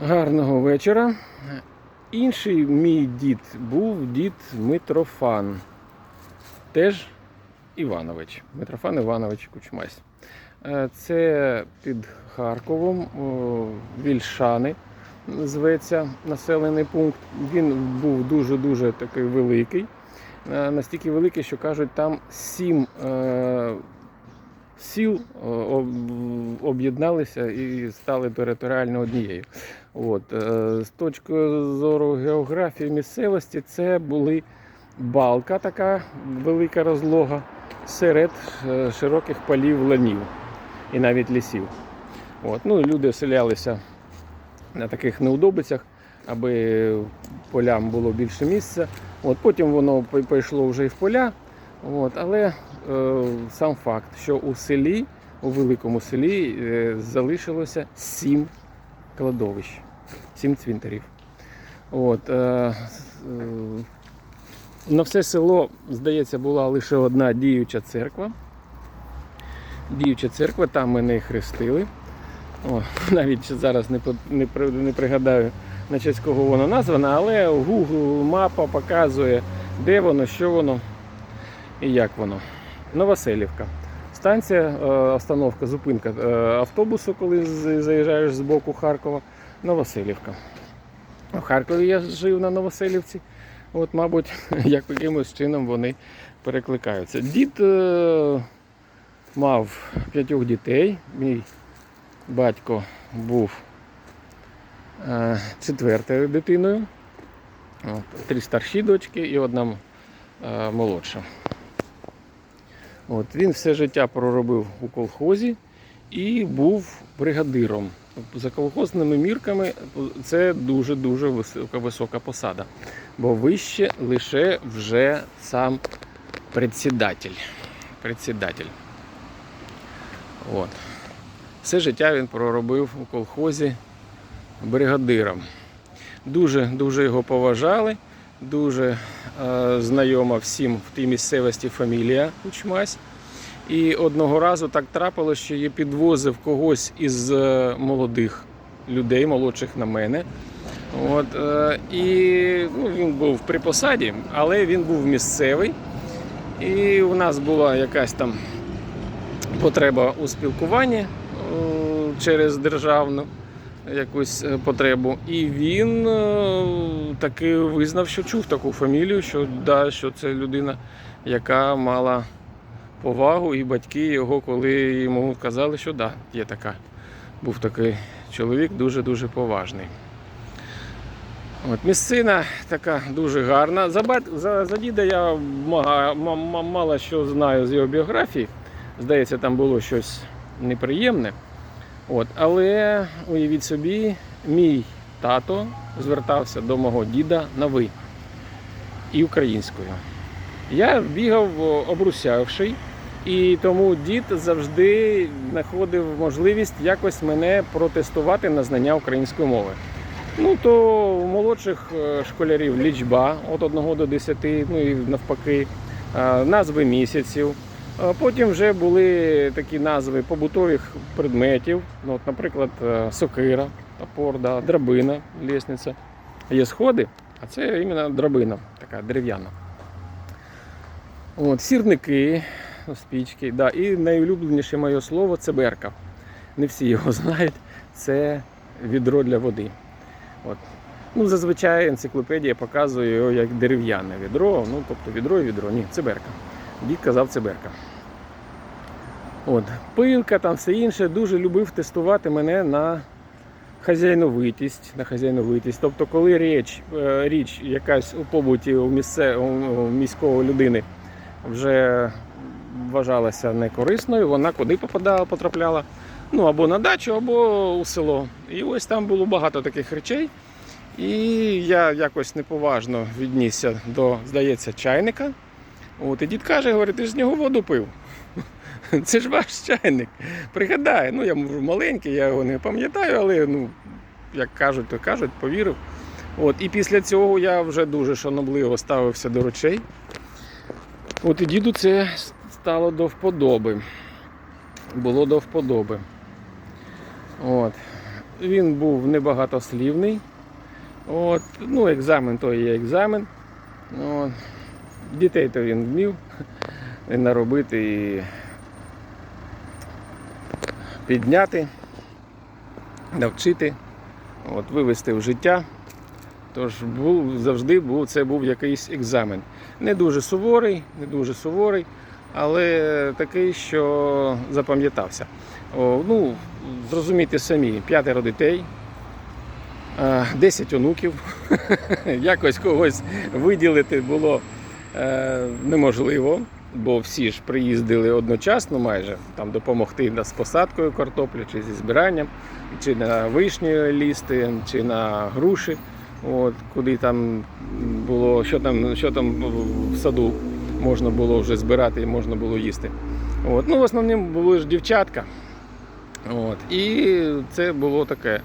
Гарного вечора. Інший мій дід був дід Митрофан. Теж Іванович. Митрофан Іванович Кучмась. Е, Це під Харковом, Вільшани зветься населений пункт. Він був дуже-дуже такий великий. Е, Настільки великий, що кажуть, там сім е, сіл об'єдналися і стали територіально однією. От, е, з точки зору географії місцевості, це були балка, така велика розлога серед е, широких полів ланів і навіть лісів. От, ну, люди оселялися на таких неудобицях, аби полям було більше місця. От, потім воно пойшло вже і в поля. От, але е, сам факт, що у селі, у великому селі, е, залишилося сім кладовищ, сім цвинтарів. От, е, е, на все село, здається, була лише одна діюча церква. Діюча церква, там мене і хрестили. О, навіть зараз не, не, не пригадаю, на честь кого воно названо, але Google мапа показує, де воно, що воно і як воно. Новоселівка. Станція, е, остановка, зупинка е, автобусу, коли заїжджаєш з боку Харкова. Новоселівка. У Харкові я жив на Новоселівці. От, мабуть, як якимось чином вони перекликаються. Дід е, мав п'ятьох дітей. Мій батько був е, четвертою дитиною. От, три старші дочки і одна е, молодша. От, він все життя проробив у колхозі і був бригадиром. За колхозними мірками це дуже-дуже висока, висока посада. Бо вище лише вже сам председатель. председатель. От. Все життя він проробив у колхозі бригадиром. Дуже дуже його поважали, дуже е, знайома всім в тій місцевості фамілія Кучмась. І одного разу так трапилося, що я підвозив когось із е, молодих людей, молодших на мене. От, е, і ну, він був при посаді, але він був місцевий. І у нас була якась там потреба у спілкуванні е, через державну якусь потребу. І він таки визнав, що чув таку фамілію, що, да, що це людина, яка мала повагу, і батьки його, коли йому казали, що да, є така. Був такий чоловік дуже-дуже поважний. От, місцина така дуже гарна. За, за, за діда я мало що знаю з його біографії. Здається, там було щось неприємне. От, але уявіть собі, мій тато звертався до мого діда на ви і українською. Я бігав обрусявший, і тому дід завжди знаходив можливість якось мене протестувати на знання української мови. Ну то у молодших е, школярів лічба від 1 до 10, ну і навпаки, е, назви місяців. Потім вже були такі назви побутових предметів, ну, от, наприклад, е, сокира, топор, да, драбина, лісниця. Є сходи, а це іменно драбина, така дерев'яна. От, сірники, спічки. Да, і найулюбленіше моє слово це берка. Не всі його знають. Це відро для води. От. Ну, зазвичай енциклопедія показує його як дерев'яне відро, ну тобто відро і відро. Ні, це берка. Дід казав циберка. От, пилка, там все інше, дуже любив тестувати мене на хазяйновитість. На хазяйновитість. Тобто, коли річ, е, річ якась у побуті у, місце, у міського людини вже вважалася некорисною, вона куди попадала, потрапляла? Ну, або на дачу, або у село. І ось там було багато таких речей. І я якось неповажно віднісся до, здається, чайника. От, і дід каже, говорить, ти ж з нього воду пив. Це ж ваш чайник. Пригадай, ну я маленький, я його не пам'ятаю, але ну, як кажуть, то кажуть, повірив. От, і після цього я вже дуже шанобливо ставився до речей. От і діду це стало до вподоби. Було до вподоби. От. Він був небагатослівний. От, ну, екзамен то є екзамен. От. Дітей то він вмів наробити і підняти, навчити, от, вивести в життя. Тож був, завжди був, це був якийсь екзамен. Не дуже суворий, не дуже суворий, але такий, що запам'ятався. Ну, зрозумійте самі, п'ятеро дітей, е, 10 онуків. Якось когось виділити було е, неможливо, бо всі ж приїздили одночасно майже там допомогти з посадкою картоплі, чи зі збиранням, чи на вишню лізти, чи на груші. От, куди там було, що там, що там в саду можна було вже збирати і можна було їсти. От. Ну, в основному були ж дівчатка. От. І це було таке,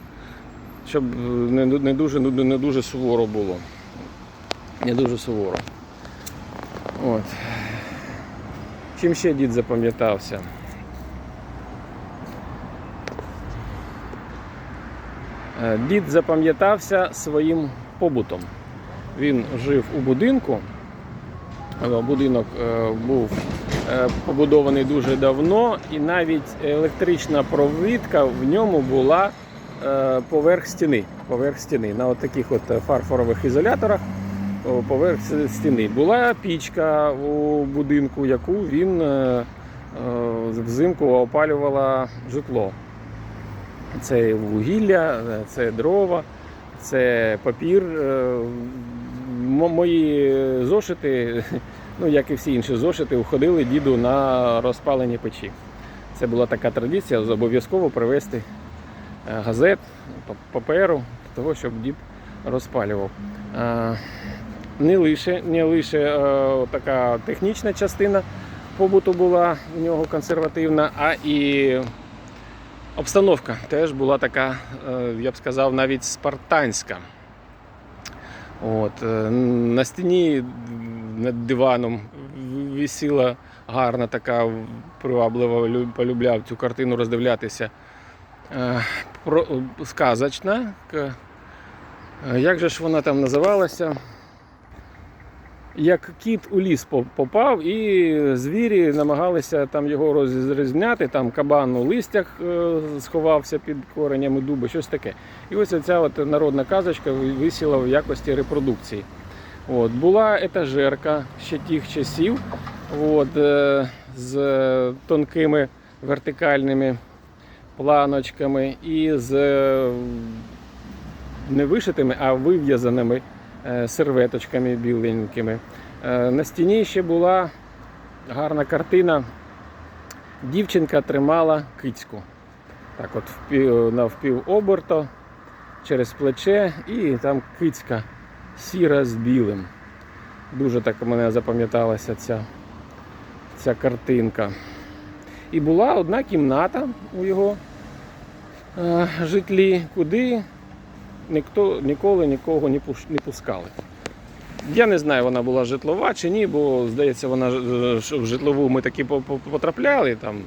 щоб не, не, дуже, не дуже суворо було. Не дуже суворо. От. Чим ще дід запам'ятався? Е, Дід запам'ятався своїм побутом. Він жив у будинку. Е, Будинок е, був е, побудований дуже давно, і навіть електрична провідка в ньому була поверх стіни. Поверх стіни. На от таких от фарфорових ізоляторах поверх стіни. Була пічка у будинку, яку він взимку опалювала житло. Це вугілля, це дрова, це папір. Мої зошити, ну як і всі інші зошити, уходили діду на розпалені печі. Це була така традиція обов'язково привезти е, газет, паперу, для того, щоб дід розпалював. Е, Не лише, не лише е, така технічна частина побуту була у нього консервативна, а і Обстановка теж була така, я б сказав, навіть спартанська. От, на стіні над диваном висіла гарна така приваблива, полюбляв цю картину роздивлятися. Е, сказочна. Е, Як же ж вона там називалася? Як кіт у ліс попав, і звірі намагалися там його розрізняти, там кабан у листях е, сховався під коренями дуби, щось таке. І ось ця народна казочка висіла в якості репродукції. От, була етажерка ще тих часів от, е, з тонкими вертикальними планочками і з е, не вишитими, а вив'язаними е, серветочками біленькими. На стіні ще була гарна картина. Дівчинка тримала кицьку. Так от впів, навпів оберто через плече і там кицька сіра з білим. Дуже так мене запам'яталася ця, ця картинка. І була одна кімната у його е, житлі, куди ніхто ніколи нікого не пуш- не пускали. Я не знаю, вона була житлова чи ні, бо здається, вона в житлову ми таки по- по- потрапляли. Там,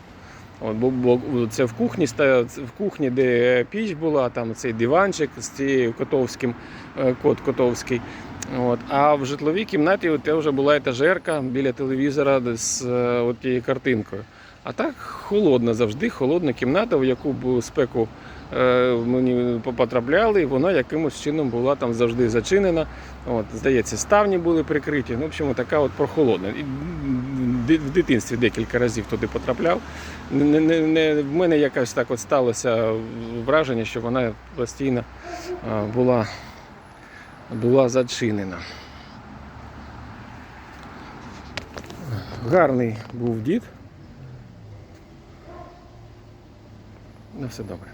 от, бо, бо це в кухні, в кухні, де піч була, там цей диванчик з цією котовським, е, кот котовський. От. А в житловій кімнаті от, вже була етажерка біля телевізора з е, тією картинкою. А так холодна, завжди холодна кімната, в яку спеку е, мені потрапляли, і вона якимось чином була там завжди зачинена. От, здається, ставні були прикриті. Ну, в общем, така от прохолодна. В дитинстві декілька разів туди потрапляв. Не, не, не, в мене якось так от сталося враження, що вона постійно була, була зачинена. Гарний був дід. На все добре.